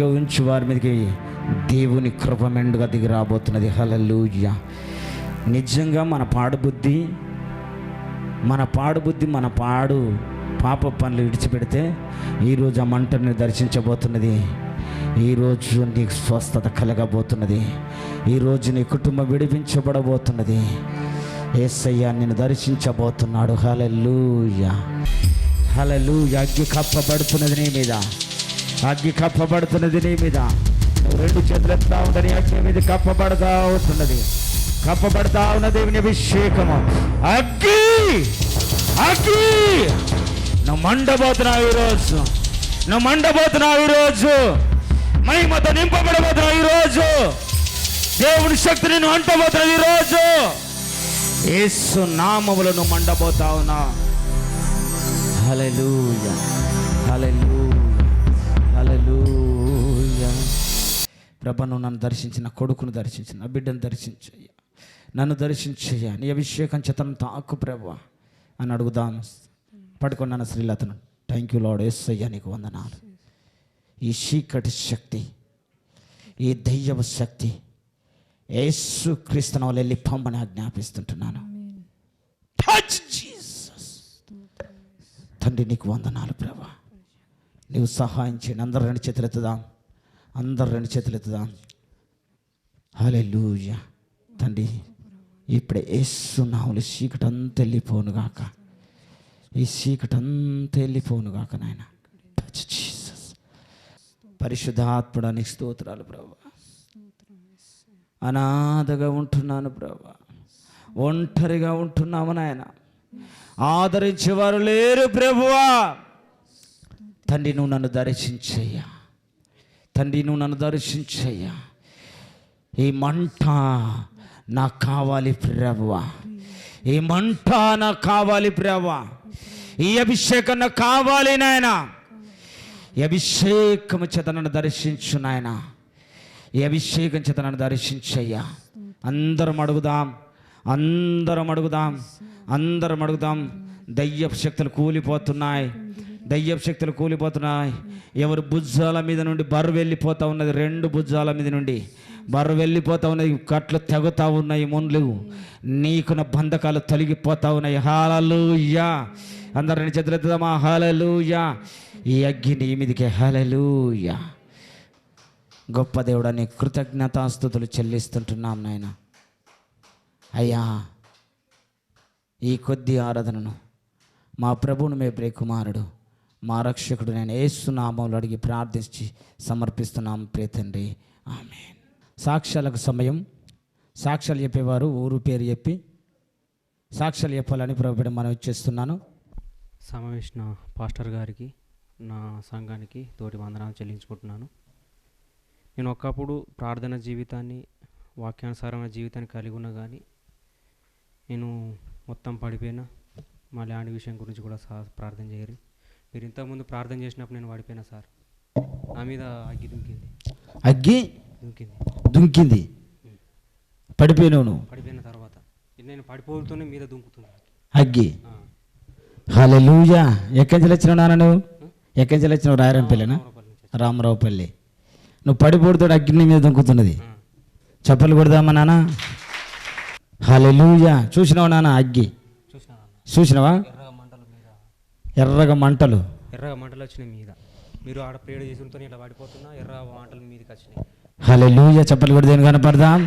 నమ్మిక ఉంచి వారి మీదకి దేవుని కృప మెండుగా దిగి రాబోతున్నది. హలలుయ నిజంగా మన పాడుబుద్ధి మన పాడుబుద్ధి మన పాడు పాప పనులు విడిచిపెడితే ఈరోజు ఆ మంటని దర్శించబోతున్నది. ఈరోజు నీకు స్వస్థత కలగబోతున్నది. ఈరోజు నీ కుటుంబం విడిపించబడబోతున్నది. ఏసయ్య నేను దర్శించబోతున్నాడు. హలలుయ హలలుయ అగ్గి కప్పబడుతున్నది నీ మీద. అగ్గి కప్పబడుతున్నది నీ మీద. రెండు చేతులు ఎత్తా ఉండని అగ్ని మీద కప్పబడతా అవుతున్నది కప్పబడతా ఉన్న దేవుని అభిషేకము. అగ్గి! అగ్గి! నువ్వు మండబోతున్నావు ఈరోజు. నువ్వు మండబోతున్నావు ఈరోజు. మహిమతో నింపబడబోతున్నావు ఈరోజు. దేవుని శక్తి నేను అంటబోతున్నావు ఈరోజు. ఏసు నామములను నువ్వు మండబోతా ఉన్నా హల్లెలూయా. హల్లెలూయా. ప్రభ నువ్వు నన్ను దర్శించిన కొడుకును దర్శించిన నా బిడ్డను దర్శించయ్యా నన్ను దర్శించయ్యా నీ అభిషేకం చేతను తాకు ప్రభా అని అడుగుదాం పడుకున్నాను శ్రీలతను. థ్యాంక్ యూ లాడ్ ఎస్ అయ్యా నీకు వందనాలు. ఈ చీకటి శక్తి ఈ దయ్యవ శక్తి యేసు క్రీస్తున వాళ్ళు వెళ్ళి పంపని ఆజ్ఞాపిస్తుంటున్నాను తండ్రి నీకు వందనాలు ప్రభా. నీవు సహాయం చేయండి. అందరు రెండు చేతులు ఎత్తుదాం. అందరు రెండు చేతులు ఎత్తుదాం. హల్లెలూయా. తండ్రి ఇప్పుడే యేసు చీకటి అంతా వెళ్ళిపోను గాక. ఈ చీకటి అంతా వెళ్ళిపోను గాక నాయన. టచ్ జీసస్ స్తోత్రాలు ప్రభు. అనాథగా ఉంటున్నాను ప్రభు. ఒంటరిగా ఉంటున్నాము నాయన. ఆదరించేవారు లేరు ప్రభువా. తండ్రి నువ్వు నన్ను దర్శించయ్యా. తండ్రి నువ్వు నన్ను దర్శించయ్యా. ఈ మంట నాకు కావాలి ప్రవ్వ ఈ మంట నాకు కావాలి ప్రభువా ఈ అభిషేకం నాకు కావాలి నాయన. ఈ అభిషేకము చేత నన్ను దర్శించు నాయన. ఈ అభిషేకం చేత నన్ను దర్శించయ్యా. అందరం అడుగుదాం అందరం అడుగుదాం అందరం అడుగుదాం. దయ్యపు శక్తులు కూలిపోతున్నాయి. దయ్యపు శక్తులు కూలిపోతున్నాయి. ఎవరు భుజాల మీద నుండి బర్రు వెళ్ళిపోతూ ఉన్నది? రెండు భుజాల మీద నుండి బర్రు వెళ్ళిపోతూ ఉన్నది. కట్లు తెగుతా ఉన్నాయి మున్లు నీకున్న బంధకాలు తొలగిపోతా ఉన్నాయి. హాలలుయ్యా అందరిని చేతులెత్తుదామా హాలలుయ్యా ఈ అగ్గి నీ మీదికి. హాలలుయ్యా గొప్ప దేవుడని కృతజ్ఞతాస్థుతులు చెల్లిస్తుంటున్నాం నాయన. అయ్యా ఈ కొద్ది ఆరాధనను మా ప్రభువును మే ప్రియ కుమారుడు. మా రక్షకుడు నేను ఏసునామంలో అడిగి ప్రార్థించి సమర్పిస్తున్నాం ప్రియతండ్రి ఆమె సాక్ష్యాలకు సమయం. సాక్ష్యాలు చెప్పేవారు ఊరు పేరు చెప్పి సాక్ష్యాలు చెప్పాలని ప్రభుత్వం మనం ఇచ్చేస్తున్నాను. సమావేశన పాస్టర్ గారికి నా సంఘానికి తోటి వందనాలు చెల్లించుకుంటున్నాను. నేను ఒకప్పుడు ప్రార్థన జీవితాన్ని వాక్యానుసారమైన జీవితాన్ని కలిగి ఉన్నా కానీ నేను మొత్తం పడిపోయినా మా ల్యాండ్ విషయం గురించి కూడా సార్ ప్రార్థన చేయరు. మీరు ఇంతకుముందు ప్రార్థన చేసినప్పుడు నేను పడిపోయినా సార్. నా మీద అగ్గి దుంకింది. అగ్గి దుంకింది. దుంకింది. పడిపోయినావు నువ్వు. పడిపోయిన తర్వాత. నేను పడిపోతూనే మీద దుంకుతుంది అగ్గి. ఆ, హల్లెలూయా. ఎక్కడి నుంచి వచ్చినావు నాన్న నువ్వు? ఎక్కడి నుంచి వచ్చినావు? రాయరంపల్లినా? రామరావుపల్లి నువ్వు పడిపోడుతాడు అగ్ని మీద దుంకుతున్నది. చెప్పలు కొడదామా నాన్న? హల్లెలూయా. చూసినావు నాన్న అగ్గి. చూసినావా? ఎర్రగా మంటలు. ఎర్రగా మంటలు వచ్చినాయి మీద. మీరు ఆడ ప్రేడ చేసుకుంటూ ఇట్లా పడిపోతున్నా ఎర్ర మంటలు మీదకి వచ్చినాయి. హల్లెలూయా చెప్పలు కూడా దేని కనపడదాం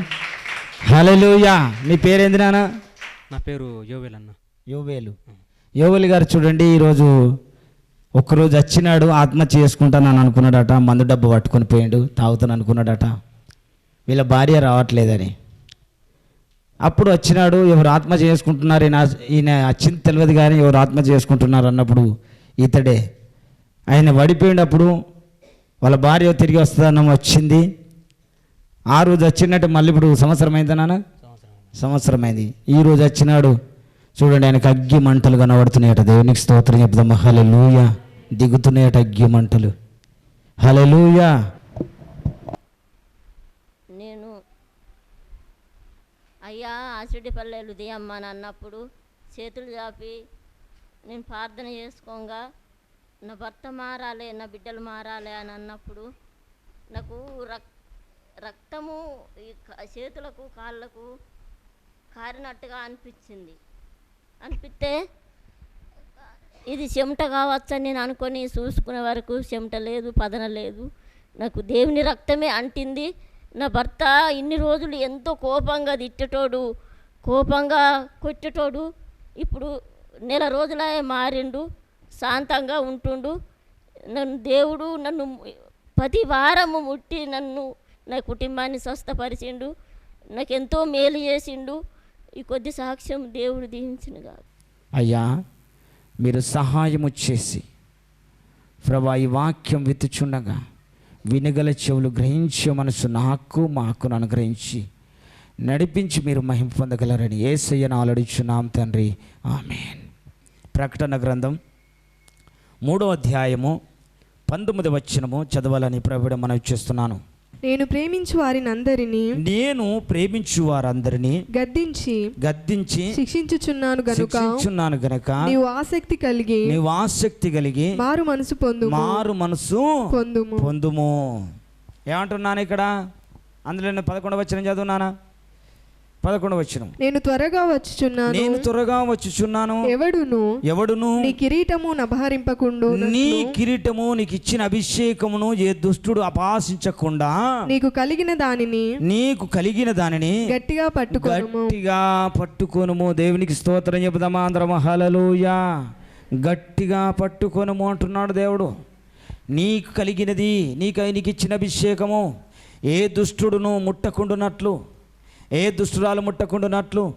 హల్లెలూయా నీ పేరేంది నాన్న? నా పేరు యోవేల్ అన్న. యోవేలు. యోవేలు గారు చూడండి ఈరోజు ఒక్కరోజు వచ్చినాడు ఆత్మహత్య చేసుకుంటానని అనుకున్నాడట మందు డబ్బు పట్టుకొని పోయిండు తాగుతాను అనుకున్నాడట. వీళ్ళ భార్య రావట్లేదని. అప్పుడు వచ్చినాడు ఎవరు ఆత్మ చేసుకుంటున్నారు ఈయన ఈయన వచ్చింది తెలియదు కానీ ఎవరు ఆత్మ చేసుకుంటున్నారు అన్నప్పుడు ఇతడే. ఆయన పడిపోయినప్పుడు వాళ్ళ భార్య తిరిగి వస్తుందన్న వచ్చింది. ఆ రోజు వచ్చినట్టు మళ్ళీ ఇప్పుడు సంవత్సరం అయిందా నాన్న? సంవత్సరం సంవత్సరమైంది. ఈ రోజు వచ్చినాడు. చూడండి ఆయనకు అగ్గి మంటలు కనబడుతున్నాయట. దేవునికి స్తోత్రం చెప్దాం. హలెలూయ దిగుతున్నాయట అగ్గి మంటలు. హలెలూయ నేను అయ్యా ఆసిడి ఉదయమ్మ దియమ్మ అని అన్నప్పుడు చేతులు చాపి నేను ప్రార్థన చేసుకోగా. నా భర్త మారాలి నా బిడ్డలు మారాలి అని అన్నప్పుడు నాకు రక్ రక్తము ఈ చేతులకు కాళ్ళకు కారినట్టుగా అనిపించింది. అనిపిస్తే ఇది చెమట కావచ్చని నేను అనుకొని చూసుకునే వరకు చెమట లేదు పదన లేదు. నాకు దేవుని రక్తమే అంటింది. నా భర్త ఇన్ని రోజులు ఎంతో కోపంగా తిట్టేటోడు కోపంగా కొట్టేటోడు ఇప్పుడు నెల రోజులే మారిండు శాంతంగా ఉంటుండు. నన్ను దేవుడు నన్ను ప్రతి వారము ముట్టి నన్ను నా కుటుంబాన్ని స్వస్థపరిచిండు. నాకు ఎంతో మేలు చేసిండు. ఈ కొద్ది సాక్ష్యం దేవుడు దీవించినగా అయ్యా మీరు సహాయము చేసి ప్రభా ఈ వాక్యం వెతుచుండగా వినగల చెవులు గ్రహించే మనసు నాకు మాకు అనుగ్రహించి నడిపించి మీరు మహిం పొందగలరని ఏసయ్యను ఆలడిచున్నాం తండ్రి. ఆమెన్. ప్రకటన గ్రంథం మూడో అధ్యాయము పంతొమ్మిది వచ్చినము చదవాలని ప్రభుడ మనం చేస్తున్నాను. నేను ప్రేమించు వారిని అందరినీ నేను ప్రేమించు వారందరినీ గద్దించి గద్దించి శిక్షించుచున్నాను గనుక శిక్షించున్నాను గనక నీవు ఆసక్తి కలిగి నీవు ఆసక్తి కలిగి మారు మనసు పొందు మారు మనసు పొందుము. పొందుము. ఏమంటున్నాను ఇక్కడ? అందులో నేను పదకొండు వచ్చిన చదువున్నానా? పదకొండు వచ్చిన నేను త్వరగా వచ్చుచున్నాను. నేను త్వరగా వచ్చుచున్నాను. ఎవడును? ఎవడును? నీ కిరీటము నభహరింపకుండు నీ కిరీటము నీకు ఇచ్చిన అభిషేకమును ఏ దుష్టుడు అపాసించకుండా నీకు కలిగిన దానిని నీకు కలిగిన దానిని గట్టిగా పట్టుకోను గట్టిగా పట్టుకొనుము. దేవునికి స్తోత్రం చెబుదామా అందరము. హలలుయా గట్టిగా పట్టుకొనుము అంటున్నాడు దేవుడు. నీకు కలిగినది నీకు నీకు ఇచ్చిన అభిషేకము ఏ దుష్టుడును ముట్టకుండునట్లు ఏ దుష్టురాలు ముట్టకుండునట్లు?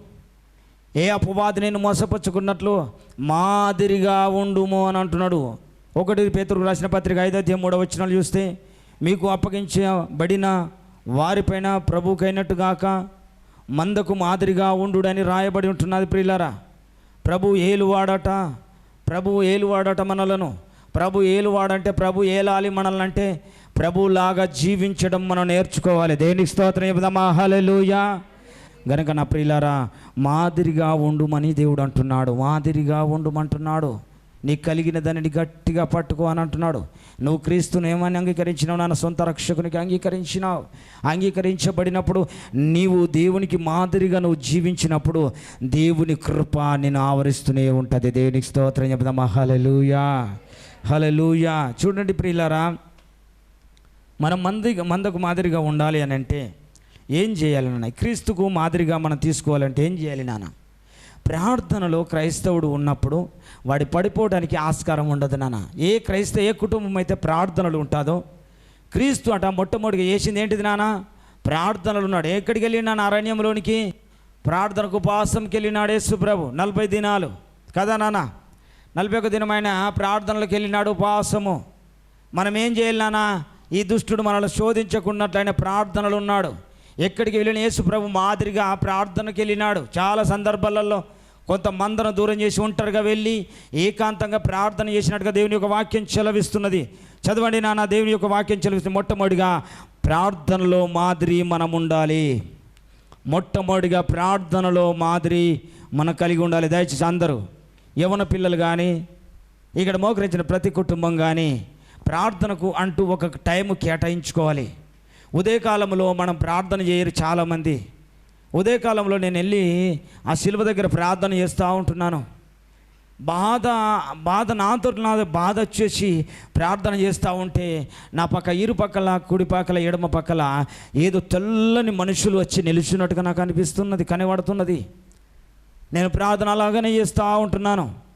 ఏ అపవాది నేను మోసపరుచుకున్నట్లు? మాదిరిగా ఉండుము అని అంటున్నాడు. ఒకటి పేతురు రాసిన పత్రిక ఐదో అధ్యాయం మూడవ వచనాలు చూస్తే మీకు అప్పగించబడిన వారిపైన ప్రభుకైనట్టుగాక మందకు మాదిరిగా ఉండుడని రాయబడి ఉంటున్నది ప్రియులారా. ప్రభు ఏలువాడట ప్రభు ఏలువాడట మనలను. ప్రభు ఏలువాడంటే ప్రభు ఏలాలి మనల్ని అంటే ప్రభులాగా జీవించడం మనం నేర్చుకోవాలి. దేనికి స్తోత్రం చెబుదామా? హలెలుయా గనక నా ప్రియులారా మాదిరిగా ఉండుమని దేవుడు అంటున్నాడు. మాదిరిగా ఉండుమంటున్నాడు. నీకు కలిగిన దానిని గట్టిగా పట్టుకో అని అంటున్నాడు. నువ్వు క్రీస్తును ఏమని అంగీకరించినావు నా సొంత రక్షకునికి అంగీకరించినావు. అంగీకరించబడినప్పుడు నీవు దేవునికి మాదిరిగా నువ్వు జీవించినప్పుడు దేవుని కృప నేను ఆవరిస్తూనే ఉంటుంది. దేవునికి స్తోత్రం చెప్దామా హలలుయా హలలుయా చూడండి ప్రియులారా మనం మంది మందకు మాదిరిగా ఉండాలి అని అంటే ఏం చేయాలి నాన్న? క్రీస్తుకు మాదిరిగా మనం తీసుకోవాలంటే ఏం చేయాలి నాన్న? ప్రార్థనలో క్రైస్తవుడు ఉన్నప్పుడు వాడి పడిపోవడానికి ఆస్కారం ఉండదు నాన్న. ఏ క్రైస్తవ ఏ కుటుంబం అయితే ప్రార్థనలు ఉంటుందో క్రీస్తు అట మొట్టమొదటిగా చేసింది ఏంటిది నాన్న? ప్రార్థనలు ఉన్నాడు. ఎక్కడికి వెళ్ళినాను అరణ్యంలోనికి. ప్రార్థనకు ఉపవాసంకి వెళ్ళినాడు యేసుప్రభు నలభై దినాలు. కదా నాన్న? నలభై ఒక దినమైన ప్రార్థనలకు వెళ్ళినాడు ఉపవాసము. మనం ఏం చేయాలి నాన్న? ఈ దుష్టుడు మనల్ని శోధించకున్నట్లు ఆయన ప్రార్థనలు ఉన్నాడు. ఎక్కడికి వెళ్ళిన యేసు ప్రభు మాదిరిగా ప్రార్థనకి వెళ్ళినాడు. చాలా సందర్భాలలో కొంత మందను దూరం చేసి ఒంటరిగా వెళ్ళి ఏకాంతంగా ప్రార్థన చేసినట్టుగా దేవుని యొక్క వాక్యం చెలవిస్తున్నది. చదవండి నాన్న దేవుని యొక్క వాక్యం చెలవిస్తుంది. మొట్టమొదటిగా ప్రార్థనలో మాదిరి మనం ఉండాలి. మొట్టమొదటిగా ప్రార్థనలో మాదిరి మనం కలిగి ఉండాలి. దయచేసి అందరూ యవన పిల్లలు కానీ ఇక్కడ మోకరించిన ప్రతి కుటుంబం కానీ ప్రార్థనకు అంటూ ఒక టైం కేటాయించుకోవాలి. ఉదయకాలంలో మనం ప్రార్థన చేయరు చాలామంది. ఉదయకాలంలో నేను వెళ్ళి ఆ శిలువ దగ్గర ప్రార్థన చేస్తూ ఉంటున్నాను. బాధ బాధ నాతో నా బాధ వచ్చేసి ప్రార్థన చేస్తూ ఉంటే నా పక్క ఇరు పక్కల కుడి పక్కల ఎడమ పక్కల ఏదో తెల్లని మనుషులు వచ్చి నిలుచున్నట్టుగా నాకు అనిపిస్తున్నది కనబడుతున్నది. నేను ప్రార్థన అలాగనే చేస్తూ ఉంటున్నాను.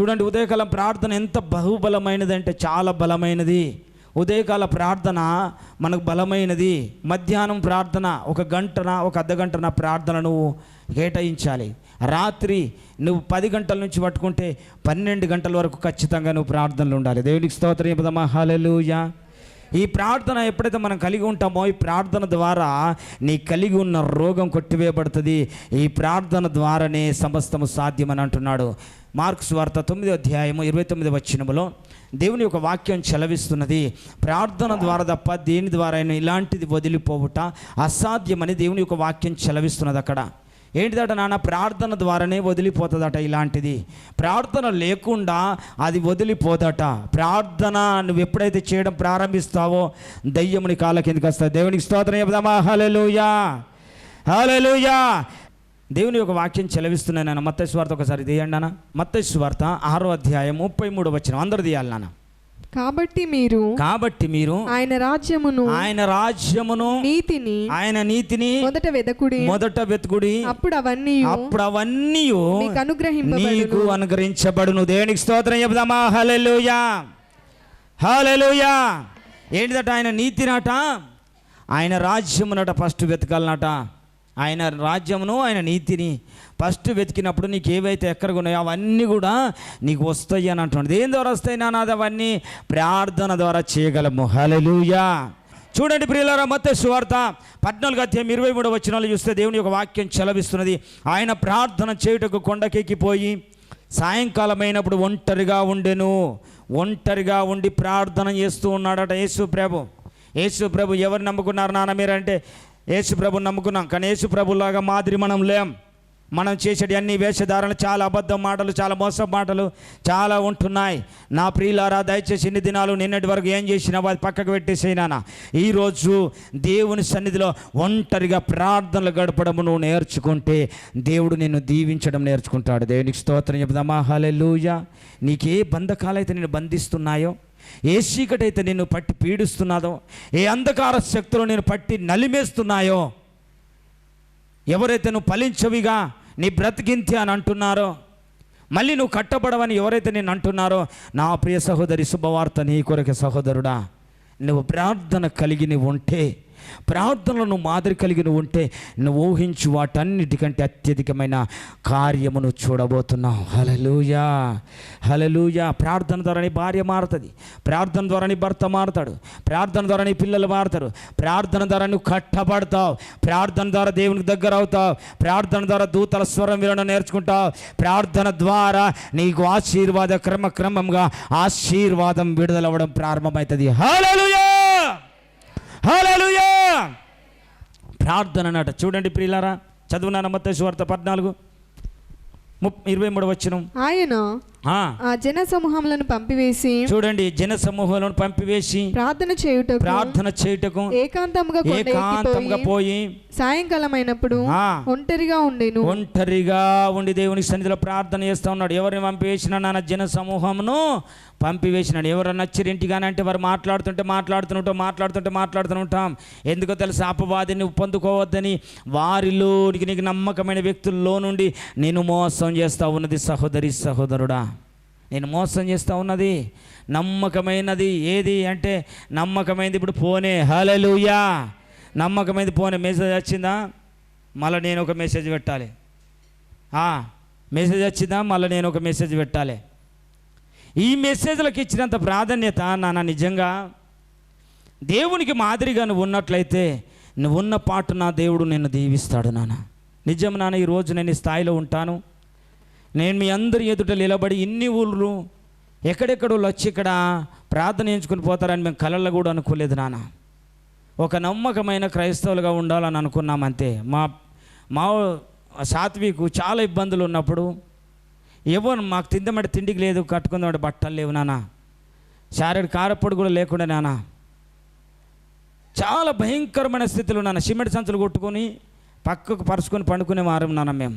చూడండి ఉదయకాలం ప్రార్థన ఎంత బహుబలమైనది అంటే చాలా బలమైనది. ఉదయకాల ప్రార్థన మనకు బలమైనది. మధ్యాహ్నం ప్రార్థన ఒక గంటన ఒక అర్ధ గంటన ప్రార్థన నువ్వు కేటాయించాలి. రాత్రి నువ్వు పది గంటల నుంచి పట్టుకుంటే పన్నెండు గంటల వరకు ఖచ్చితంగా నువ్వు ప్రార్థనలు ఉండాలి. దేవునికి స్తోత్రం చెబుదామా? హాలెలూయా ఈ ప్రార్థన ఎప్పుడైతే మనం కలిగి ఉంటామో ఈ ప్రార్థన ద్వారా నీ కలిగి ఉన్న రోగం కొట్టివేయబడుతుంది. ఈ ప్రార్థన ద్వారానే సమస్తము సాధ్యమని అంటున్నాడు. మార్క్స్ వార్త తొమ్మిది అధ్యాయము ఇరవై తొమ్మిది వచ్చినములో దేవుని యొక్క వాక్యం చెలవిస్తున్నది. ప్రార్థన ద్వారా తప్ప దేని ద్వారా అయినా ఇలాంటిది వదిలిపోవుట అసాధ్యమని దేవుని యొక్క వాక్యం చెలవిస్తున్నది అక్కడ. ఏంటిదట నాన్న? ప్రార్థన ద్వారానే వదిలిపోతుందట ఇలాంటిది. ప్రార్థన లేకుండా అది వదిలిపోదట. ప్రార్థన నువ్వు ఎప్పుడైతే చేయడం ప్రారంభిస్తావో దయ్యముని కాళ్ళ కిందకి వస్తుంది దేవునికి స్తోత్రం చెప్దామా హలెలుయా హలెలుయా దేవుని యొక్క వాక్యం చెలవిస్తున్నాను నాన్న. మత్తయి స్వార్థ ఒకసారి తీయండి నాన్న. స్వార్థ ఆరో అధ్యాయం ముప్పై మూడు వచ్చిన అందరు తీయాలి నాన్న. కాబట్టి మీరు కాబట్టి మీరు ఆయన రాజ్యమును ఆయన రాజ్యమును నీతిని ఆయన నీతిని మొదట వెదకుడి మొదట వెతుకుడి. అప్పుడు అవన్నీ అప్పుడు అవన్నీ మీకు అనుగ్రహింపబడును. నీకు అనుగ్రహించబడును. దేవునికి స్తోత్రం చెబుదామా? హల్లెలూయా. హల్లెలూయా. ఏంటిదట? ఆయన నీతినట. ఆయన రాజ్యమునట ఫస్ట్ వెతకాలనట. ఆయన రాజ్యమును ఆయన నీతిని ఫస్ట్ వెతికినప్పుడు నీకు ఏవైతే ఎక్కడ ఉన్నాయో అవన్నీ కూడా నీకు వస్తాయి అని అంటున్నాడు. దేని ద్వారా వస్తాయి నాన్న అవన్నీ? ప్రార్థన ద్వారా చేయగలము. హలలుయా చూడండి ప్రియులారా మత్తే సువార్త పద్నాలుగు అధ్యాయం ఇరవై మూడు వచ్చినాలు చూస్తే దేవుని యొక్క వాక్యం చెలవిస్తున్నది. ఆయన ప్రార్థన చేయుటకు కొండకెక్కిపోయి సాయంకాలం అయినప్పుడు ఒంటరిగా ఉండెను. ఒంటరిగా ఉండి ప్రార్థన చేస్తూ ఉన్నాడట యేసు ప్రభు. యేసు ప్రభు ఎవరు నమ్ముకున్నారు నాన్న మీరంటే? యేసు ప్రభు నమ్ముకున్నాం. కానీ యేసు ప్రభులాగా మాదిరి మనం లేం. మనం చేసేటి అన్ని వేషధారణ చాలా అబద్ధం మాటలు చాలా మోసం మాటలు చాలా ఉంటున్నాయి. నా ప్రియులారా దయచేసి ఇన్ని దినాలు నిన్నటి వరకు ఏం చేసినావో అది పక్కకు పెట్టేసేనానా ఈరోజు దేవుని సన్నిధిలో ఒంటరిగా ప్రార్థనలు గడపడము నువ్వు నేర్చుకుంటే దేవుడు నిన్ను దీవించడం నేర్చుకుంటాడు. దేవునికి స్తోత్రం చెప్దామా లూయ నీకే బంధకాలైతే నేను బంధిస్తున్నాయో? ఏ చీకటైతే నిన్ను పట్టి పీడిస్తున్నాదో ఏ అంధకార శక్తులు నేను పట్టి నలిమేస్తున్నాయో ఎవరైతే నువ్వు ఫలించవిగా నీ బ్రతికింతి అని అంటున్నారో మళ్ళీ నువ్వు కట్టబడవని ఎవరైతే నేను అంటున్నారో నా ప్రియ సహోదరి శుభవార్త నీ కొరకు సహోదరుడా నువ్వు ప్రార్థన కలిగి ఉంటే ప్రార్థనలో నువ్వు మాదిరి కలిగిన ఉంటే నువ్వు ఊహించు వాటన్నిటికంటే అత్యధికమైన కార్యమును చూడబోతున్నావు. హలలుయా హలలుయా ప్రార్థన ద్వారానే భార్య మారుతుంది. ప్రార్థన ద్వారానే భర్త మారుతాడు. ప్రార్థన ద్వారానే పిల్లలు మారుతారు. ప్రార్థన ద్వారా నువ్వు కట్టబడతావు. ప్రార్థన ద్వారా దేవునికి దగ్గర అవుతావు. ప్రార్థన ద్వారా దూతల స్వరం వినడం నేర్చుకుంటావు. ప్రార్థన ద్వారా నీకు ఆశీర్వాద క్రమక్రమంగా ఆశీర్వాదం విడుదలవ్వడం ప్రారంభమవుతుంది. హలలుయా హలలుయా ప్రార్థన అన్నట చూడండి ప్రియులారా చదువునా నమ్మతే సువార్త పద్నాలుగు ఇరవై మూడు వచ్చిన ఆయన ఆ. జన సమూహములను పంపివేసి చూడండి జన సమూహాలను పంపివేసి ప్రార్థన చేయుటకు ప్రార్థన చేయుటకు ఏకాంతంగా ఎక్కిపోయి పోయి సాయంకాలం అయినప్పుడు ఒంటరిగా ఉండేను. ఒంటరిగా ఉండి దేవుని సన్నిధిలో ప్రార్థన చేస్తూ ఉన్నాడు. ఎవరిని పంపివేసిన నాన్న జన సమూహమును పంపివేసినాడు. ఎవరన్నా నచ్చిరింటిగానే వారు మాట్లాడుతుంటే మాట్లాడుతుంటాం మాట్లాడుతుంటే మాట్లాడుతూ ఉంటాం. ఎందుకో తెలుసు? అపవాదిని నువ్వు పొందుకోవద్దని వారిలోనికి నీకు నమ్మకమైన వ్యక్తుల్లో నుండి నేను మోసం చేస్తూ ఉన్నది సహోదరి సహోదరుడా. నేను మోసం చేస్తూ ఉన్నది. నమ్మకమైనది ఏది అంటే నమ్మకమైనది ఇప్పుడు పోనే. హలలుయా నమ్మకమైనది పోనే. మెసేజ్ వచ్చిందా? మళ్ళీ నేను ఒక మెసేజ్ పెట్టాలి. ఆ, మెసేజ్ వచ్చిందా? మళ్ళీ నేను ఒక మెసేజ్ పెట్టాలి. ఈ మెసేజ్లకు ఇచ్చినంత ప్రాధాన్యత నాన్న నిజంగా దేవునికి మాదిరిగా నువ్వు ఉన్నట్లయితే నువ్వు ఉన్న పాటు నా దేవుడు నిన్ను దీవిస్తాడు నాన్న. నిజం నాన్న ఈరోజు నేను ఈ స్థాయిలో ఉంటాను. నేను మీ అందరి ఎదుట నిలబడి ఇన్ని ఊళ్ళు ఎక్కడెక్కడో వచ్చి ఇక్కడ ప్రార్థన ఎంచుకుని పోతారని మేము కలల్లో కూడా అనుకోలేదు నాన్న. ఒక నమ్మకమైన క్రైస్తవులుగా ఉండాలని అనుకున్నాం అంతే మా మా సాత్వికు చాలా ఇబ్బందులు ఉన్నప్పుడు ఎవరు మాకు తిందమంటే తిండికి లేదు కట్టుకుందామంటే బట్టలు లేవు నాన్న శారీరక కారపొడి కూడా లేకుండా నాన్న చాలా భయంకరమైన స్థితిలో నాన్న సిమెంట్ సంచులు కొట్టుకొని పక్కకు పరుచుకొని పండుకునే వారం నాన్న మేము.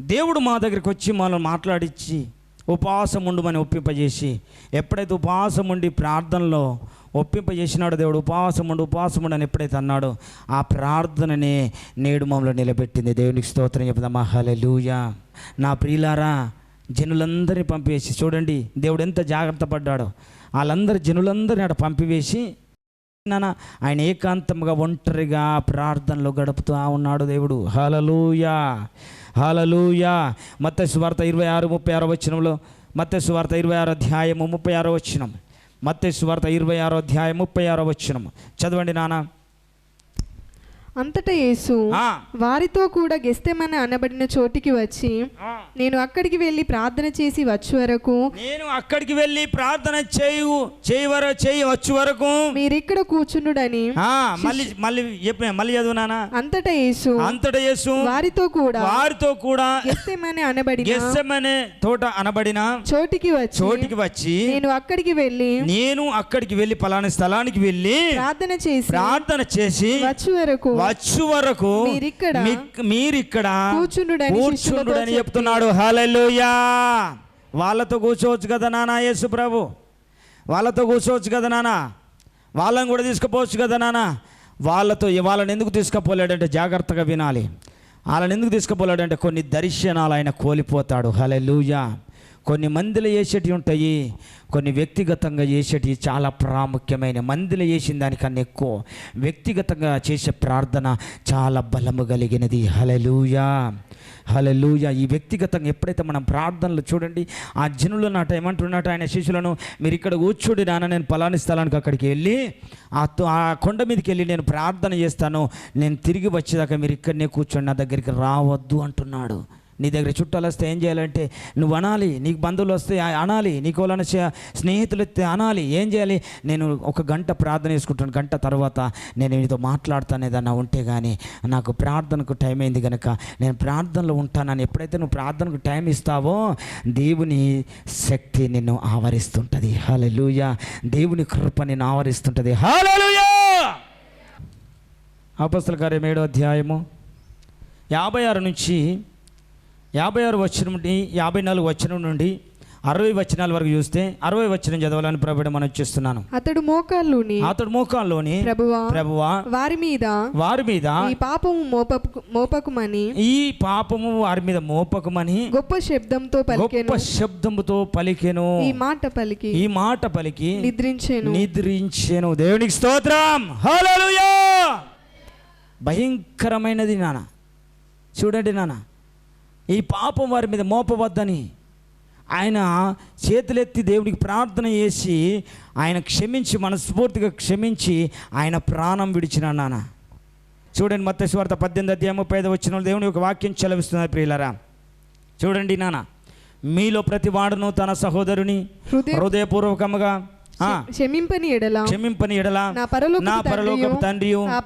దేవుడు మా దగ్గరికి వచ్చి మనల్ని మాట్లాడించి ఉపవాసం ఉండమని ఒప్పింపజేసి ఎప్పుడైతే ఉపవాసం ఉండి ప్రార్థనలో ఒప్పింపజేసినాడు దేవుడు ఉపవాసం ఉండు అని ఎప్పుడైతే అన్నాడో ఆ ప్రార్థననే నేడు మమ్మల్ని నిలబెట్టింది. దేవునికి స్తోత్రం చెప్దామా? హల్లెలూయా. నా ప్రియులారా జనులందరినీ పంపివేసి చూడండి దేవుడు ఎంత జాగ్రత్త పడ్డాడో. వాళ్ళందరి జనులందరినీ అక్కడ పంపివేసి నాన్న ఆయన ఏకాంతంగా ఒంటరిగా ప్రార్థనలో గడుపుతూ ఉన్నాడు దేవుడు. హలలుయా హలలుయా మత్స్య వార్త ఇరవై ఆరు ముప్పై ఆరో వచ్చినంలో మత్స్య వార్త ఇరవై ఆరో అధ్యాయము ముప్పై ఆరో వచ్చినం మత్స్సు వార్త ఇరవై ఆరో అధ్యాయం ముప్పై ఆరో వచ్చినము చదవండి నానా. అంతటా యేసు వారితో కూడా గెస్తెమని అనబడిన చోటికి వచ్చి. నేను అక్కడికి వెళ్ళి ప్రార్థన చేసి వచ్చే వరకు నేను అక్కడికి వెళ్ళి ప్రార్థన చేయు చేయవర చేయి వచ్చు వరకు మీరిక్కడ కూర్చుండుడని ఆ, మళ్ళీ మళ్ళీ చెప్పిన మళ్ళీ చదువునానా అంతటా యేసు అంతట యేసు వారితో కూడా వారితో కూడా గెస్తెమని అనబడిన గెస్సమనే తోట అనబడిన చోటికి వచ్చి చోటికి వచ్చి నేను అక్కడికి వెళ్ళి నేను అక్కడికి వెళ్ళి పలానా స్థలానికి వెళ్ళి ప్రార్థన చేసి ప్రార్థన చేసి వచ్చే వరకు వచ్చు వరకు మీరిక్కడ కూర్చుండుడని చెప్తున్నాడు. హల్లెలూయా. వాళ్ళతో కూర్చోవచ్చు కదా నాన్న యేసు ప్రభు. వాళ్ళతో కూర్చోవచ్చు కదా నాన్న వాళ్ళని కూడా తీసుకుపోవచ్చు కదా నాన్న వాళ్ళతో వాళ్ళని ఎందుకు తీసుకుపోలేడంటే జాగ్రత్తగా వినాలి. వాళ్ళని ఎందుకు తీసుకుపోలేడంటే కొన్ని దర్శనాలు ఆయన కోల్పోతాడు. హల్లెలూయా. కొన్ని మందిలో వేసేటివి ఉంటాయి కొన్ని వ్యక్తిగతంగా చేసేటివి చాలా ప్రాముఖ్యమైన మందిలో చేసిన దానికన్నా ఎక్కువ వ్యక్తిగతంగా చేసే ప్రార్థన చాలా బలము కలిగినది. హలలుయా హలలుయ ఈ వ్యక్తిగతంగా ఎప్పుడైతే మనం ప్రార్థనలు చూడండి ఆ జనులు నాట ఏమంటున్నట ఆయన శిష్యులను మీరు ఇక్కడ కూర్చోండి నాన్న నేను పలాని స్థలానికి అక్కడికి వెళ్ళి ఆ తో- ఆ కొండ మీదకి వెళ్ళి నేను ప్రార్థన చేస్తాను. నేను తిరిగి వచ్చేదాకా మీరు ఇక్కడనే కూర్చోండి నా దగ్గరికి రావద్దు అంటున్నాడు. నీ దగ్గర చుట్టాలు వస్తే ఏం చేయాలంటే నువ్వు అనాలి నీకు బంధువులు వస్తే అనాలి నీకు వాళ్ళని స్నేహితులు వస్తే అనాలి ఏం చేయాలి? నేను ఒక గంట ప్రార్థన చేసుకుంటాను గంట తర్వాత నేను నీతో మాట్లాడతాను ఏదన్నా ఉంటే కానీ నాకు ప్రార్థనకు టైం అయింది కనుక నేను ప్రార్థనలో ఉంటానని ఎప్పుడైతే నువ్వు ప్రార్థనకు టైం ఇస్తావో దేవుని శక్తి నిన్ను ఆవరిస్తుంటుంది. హల్లెలూయా! దేవుని కృప నిన్ను ఆవరిస్తుంటుంది. హల్లెలూయా! అపస్తుల కార్యం ఏడో అధ్యాయము యాభై ఆరు నుంచి యాభై ఆరు వచనం నుండి యాభై నాలుగు వచనం నుండి అరవై వచనాల వరకు చూస్తే అరవై వచనం చదవాలని ప్రభుడు మనం చూస్తున్నాను అతడు మోకాల్లోని అతడు మోకాల్లోని ప్రభువా ప్రభువా వారి మీద వారి మీద ఈ పాపము మోపకు మోపకుమని ఈ పాపము వారి మీద మోపకమని గొప్ప శబ్దంతో పలికెను. గొప్ప శబ్దముతో పలికెను. ఈ మాట పలికి ఈ మాట పలికి నిద్రించెను. నిద్రించెను. దేవునికి స్తోత్రం. హల్లెలూయా భయంకరమైనది నాన్న. చూడండి నాన్న. ఈ పాపం వారి మీద మోపవద్దని ఆయన చేతులెత్తి దేవుడికి ప్రార్థన చేసి ఆయన క్షమించి మనస్ఫూర్తిగా క్షమించి ఆయన ప్రాణం విడిచిన నాన్న. చూడండి మత్త స్వార్థ పద్దెనిమిది అధ్యాయం ముప్పై ఐదు వచ్చిన దేవుని ఒక వాక్యం చెలవిస్తున్నారు ప్రియులరా. చూడండి నాన్న మీలో ప్రతి వాడును తన సహోదరుని హృదయ హృదయపూర్వకముగా క్షమింపని ఎడల? క్షమింపని ఎడల? నా పరలోకపు తండ్రియు ఆ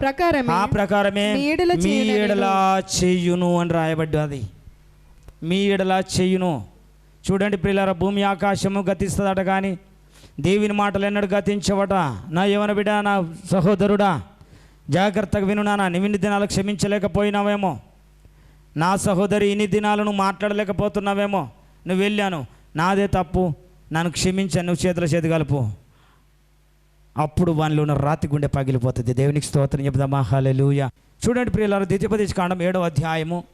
ప్రకారమే మీ ఎడల చెయ్యును అని రాయబడ్డది. మీ ఎడలా చేయును. చూడండి ప్రియులార భూమి ఆకాశము గతిస్తుందట కానీ దేవుని మాటలు ఎన్నడు గతించవట. నా యవన బిడ నా సహోదరుడా జాగ్రత్తగా విను నాన్న నివిని దినాలు క్షమించలేకపోయినావేమో. నా సహోదరి ఇన్ని దినాలను మాట్లాడలేకపోతున్నావేమో. నువ్వు వెళ్ళాను. నాదే తప్పు. నన్ను క్షమించాను. నువ్వు చేతుల చేతి కలుపు. అప్పుడు వానిలో ఉన్న రాతి గుండె పగిలిపోతుంది. దేవునికి స్తోత్రం చెప్దామా? లూయ చూడండి ప్రియులారు ద్వితీయపదేశ కాండం ఏడవ అధ్యాయము.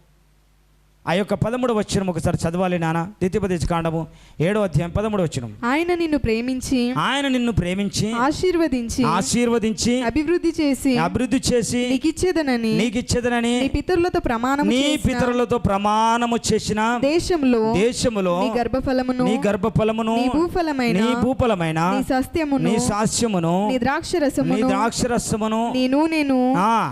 ఆ యొక్క పదమూడు వచ్చిన ఒకసారి చదవాలి నాన్న ద్వితీయోపదేశ కాండము ఏడవ అధ్యాయం పదమూడు వచ్చిన ఆయన నిన్ను ప్రేమించి ఆయన నిన్ను ప్రేమించి ఆశీర్వదించి ఆశీర్వదించి అభివృద్ధి చేసి అభివృద్ధి చేసి నీకిచ్చేదనని నీకిచ్చేదనని నీ పితరులతో ప్రమాణం నీ పితరులతో ప్రమాణము చేసిన దేశంలో దేశములో నీ గర్భఫలమును నీ గర్భఫలమును నీ భూఫలమైన నీ భూఫలమైన నీ సస్యమును నీ సాస్యమును నీ నీ ద్రాక్షరసమును ద్రాక్షరసమును నీ నూనెను.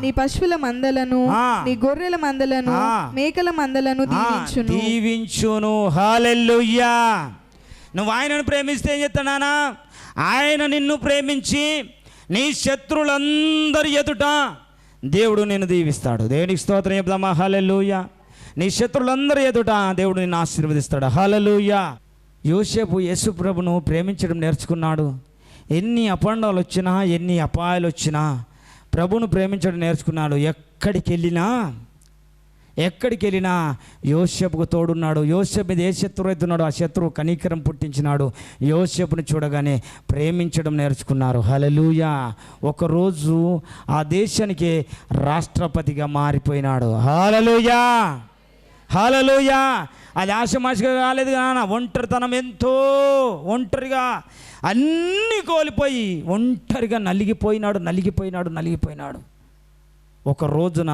నీ పశువుల మందలను. నీ గొర్రెల మందలను. మేకల మందలను ఆ, దీవించును. దీవించును. హాలెల్లుయ్యా నువ్వు ఆయనను ప్రేమిస్తే ఏం చెప్తానా ఆయన నిన్ను ప్రేమించి నీ శత్రులందరి ఎదుట దేవుడు నిన్ను దీవిస్తాడు. దేవునికి స్తోత్రం చెప్దామా? హలెలుయ నీ శత్రులందరి ఎదుట దేవుడు నిన్ను ఆశీర్వదిస్తాడు. హలలుయ యోసేపు యేసు ప్రభును ప్రేమించడం నేర్చుకున్నాడు. ఎన్ని అపండాలు వచ్చినా ఎన్ని అపాయాలు వచ్చినా ప్రభును ప్రేమించడం నేర్చుకున్నాడు. ఎక్కడికి వెళ్ళినా ఎక్కడికి వెళ్ళినా యోసేపుకు తోడున్నాడు. యోసేపు మీద ఏ శత్రువు అవుతున్నాడు ఆ శత్రువు కనీకరం పుట్టించినాడు. యోసేపును చూడగానే ప్రేమించడం నేర్చుకున్నారు. హలలుయా ఒకరోజు ఆ దేశానికి రాష్ట్రపతిగా మారిపోయినాడు. హాలలుయా హాలలుయా అది ఆశమాషగా కాలేదు కానీ ఒంటరితనం ఎంతో ఒంటరిగా అన్నీ కోల్పోయి ఒంటరిగా నలిగిపోయినాడు నలిగిపోయినాడు నలిగిపోయినాడు. ఒక రోజున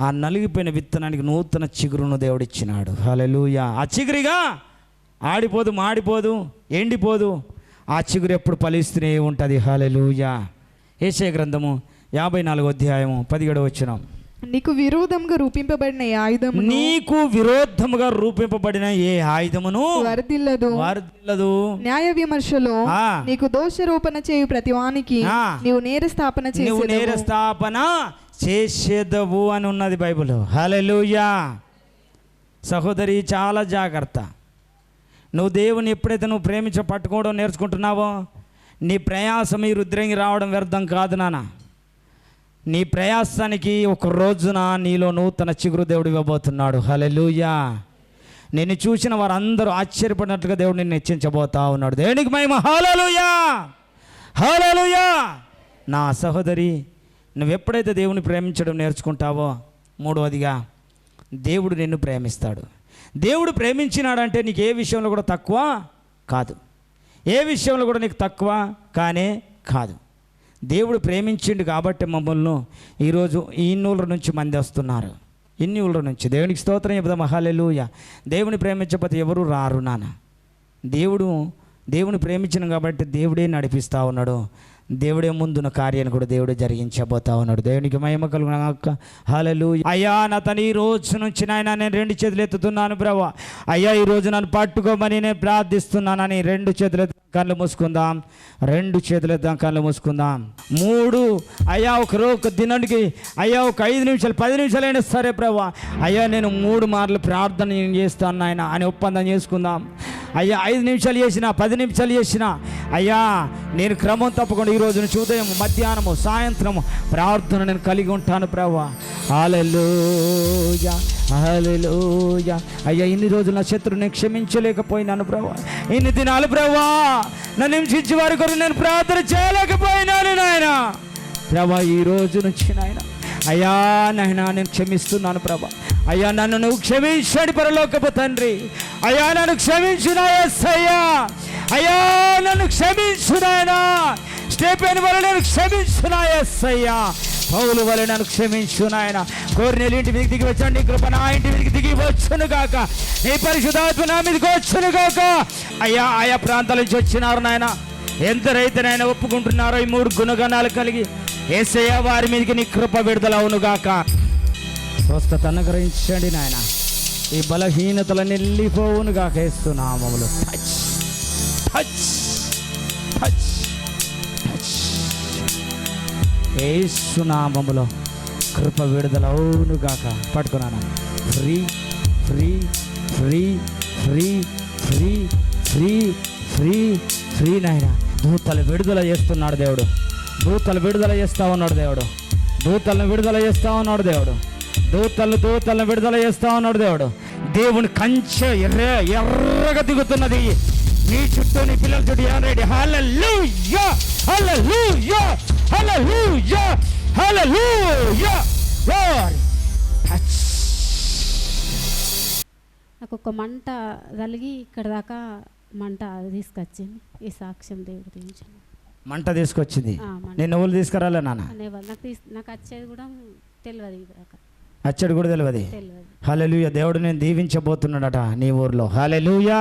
ఆ నలిగిపోయిన విత్తనానికి నూతన చిగురును దేవుడిచ్చినాడు. హల్లెలూయా. ఆ చిగురిగా ఆడిపోదు మాడిపోదు ఎండిపోదు. ఆ చిగురు ఎప్పుడు ఫలిస్తూనే ఉంటుంది. హల్లెలూయా. ఏసే గ్రంథము యాభై నాలుగో అధ్యాయము పదిహేడు వచ్చినాం నీకు విరోధంగా రూపింపబడిన ఈ ఆయుధము నీకు విరోధముగా రూపింపబడిన ఏ ఆయుధమును? వరదిల్లదు. వారిల్లదు న్యాయ విమర్శలో. నీకు దోషారోపణ చేయు ప్రతివానికి. నీవు నేర స్థాపన నువ్వు నేర స్థాపన చేసేదవు అని ఉన్నది బైబిల్. హల్లెలూయా. సహోదరి చాలా జాగ్రత్త. నువ్వు దేవుని ఎప్పుడైతే నువ్వు ప్రేమించ పట్టుకోవడం నేర్చుకుంటున్నావో నీ ప్రయాసం ఈ రుద్రంగి రావడం వ్యర్థం కాదు నాన్న నీ ప్రయాసానికి ఒక రోజున నీలో నూతన చిగురు దేవుడు ఇవ్వబోతున్నాడు. హలెలుయా నిన్ను చూసిన వారందరూ ఆశ్చర్యపడినట్లుగా దేవుడు నిన్ను హెచ్చించబోతా ఉన్నాడు. దేవునికి మహిమ? హలలుయా హలలుయా నా సహోదరి నువ్వు ఎప్పుడైతే దేవుని ప్రేమించడం నేర్చుకుంటావో మూడవదిగా దేవుడు నిన్ను ప్రేమిస్తాడు. దేవుడు ప్రేమించినాడంటే నీకు ఏ విషయంలో కూడా తక్కువ కాదు. ఏ విషయంలో కూడా నీకు తక్కువ కానే కాదు. దేవుడు ప్రేమించిండు కాబట్టి మమ్మల్ని ఈరోజు ఇన్ని ఊళ్ళ నుంచి మంది వస్తున్నారు. ఇన్ని ఊళ్ళ నుంచి. దేవునికి స్తోత్రం చెబుదాం. మహాలెలుయ దేవుని ప్రేమించకపోతే ఎవరు రారు నాన్న? దేవుడు దేవుని ప్రేమించిన కాబట్టి దేవుడే నడిపిస్తూ ఉన్నాడు. దేవుడే ముందున్న కార్యాన్ని కూడా దేవుడు జరిగించబోతా ఉన్నాడు. దేవునికి మహిమ కలుగునాక హలలు అయ్యా నా తను ఈ రోజు నుంచి నాయన నేను రెండు చేతులు ఎత్తుతున్నాను ప్రభా. అయ్యా ఈ రోజు నన్ను పట్టుకోమని నేను ప్రార్థిస్తున్నానని రెండు చేతులు కళ్ళు మూసుకుందాం. రెండు చేతులు ఎద్దాం కళ్ళు మూసుకుందాం. మూడు. అయ్యా ఒక రోజు ఒక దినానికి అయ్యా ఒక ఐదు నిమిషాలు పది నిమిషాలు అయినా సరే ప్రభా. అయ్యా నేను మూడు మార్లు ప్రార్థన చేస్తాను నాయన అని ఒప్పందం చేసుకుందాం. అయ్యా ఐదు నిమిషాలు చేసిన పది నిమిషాలు చేసిన అయ్యా నేను క్రమం తప్పకుండా ఈ నుంచి ఉదయం మధ్యాహ్నము సాయంత్రము ప్రార్థన నేను కలిగి ఉంటాను ప్రభా. హల్లెలూయా హల్లెలూయా. అయ్యా ఇన్ని రోజులు నా శత్రువు నేను క్షమించలేకపోయినాను ప్రభా. ఇన్ని దినాలు ప్రభా నన్ను హింసించి వారి కొరకు నేను ప్రార్థన చేయలేకపోయినాను నాయన. ప్రభా ఈ రోజు నుంచి నాయన అయ్యా నాయన నేను క్షమిస్తున్నాను ప్రభా. అయ్యా నన్ను నువ్వు క్షమించండి పరలోకపు తండ్రి. అయ్యా నన్ను క్షమించిన ఎస్ అయ్యా అయ్యా నన్ను క్షమించు నాయనా. స్టేపెన్ వల్ల నేను క్షమించు నా యేసయ్యా పౌలు వల్ల నన్ను క్షమించునాయన కోరినెలు ఇంటి మీదకి దిగి వచ్చాను నీ కృప నా ఇంటి మీదకి దిగి వచ్చును గాక. నీ పరిశుధాత్మ నా మీదకి వచ్చును కాక అయ్యా ఆయా ప్రాంతాల నుంచి వచ్చినారు నాయన. ఎందరైతే నాయన ఒప్పుకుంటున్నారో ఈ మూడు గుణగణాలు కలిగి ఏసయ్య వారి మీదకి నీ కృప విడుదల అవునుగాక స్వస్థత అనుగ్రహించండి నాయన. ఈ బలహీనతలను వెళ్ళిపోవునుగా కేస్తున్నామములు టచ్ టచ్ టచ్ టచ్ ఏసునామములో కృప విడుదల అవునుగాక పట్టుకున్నాను. Free free free free free free free free నాయన. దూతలు విడుదల చేస్తున్నాడు దేవుడు. దూతలు విడుదల చేస్తా ఉన్నాడు దేవుడు. దూతలను విడుదల చేస్తా ఉన్నాడు దేవుడు. దూతలు దూతలను విడుదల చేస్తా ఉన్నాడు దేవుడు. దేవుని కంచె ఎర్ర ఎర్రగా దిగుతున్నది. నీ చుట్టూ నీ పిల్లల చుట్టూ ready? Hallelujah! Hallelujah! Hallelujah! Hallelujah! Lord touch నాకు ఒక మంట కలిగి ఇక్కడ దాకా మంట తీసుకొచ్చింది. ఈ సాక్ష్యం దేవుడు దీవించింది మంట తీసుకొచ్చింది. నేను నువ్వులు తీసుకురాలే నాన్న? నాకు తీస్ నాకు వచ్చేది కూడా తెలియదు అచ్చడి కూడా తెలియదు హల్లెలూయా! దేవుడు నేను దీవించబోతున్నాడట నీ ఊర్లో. హల్లెలూయా!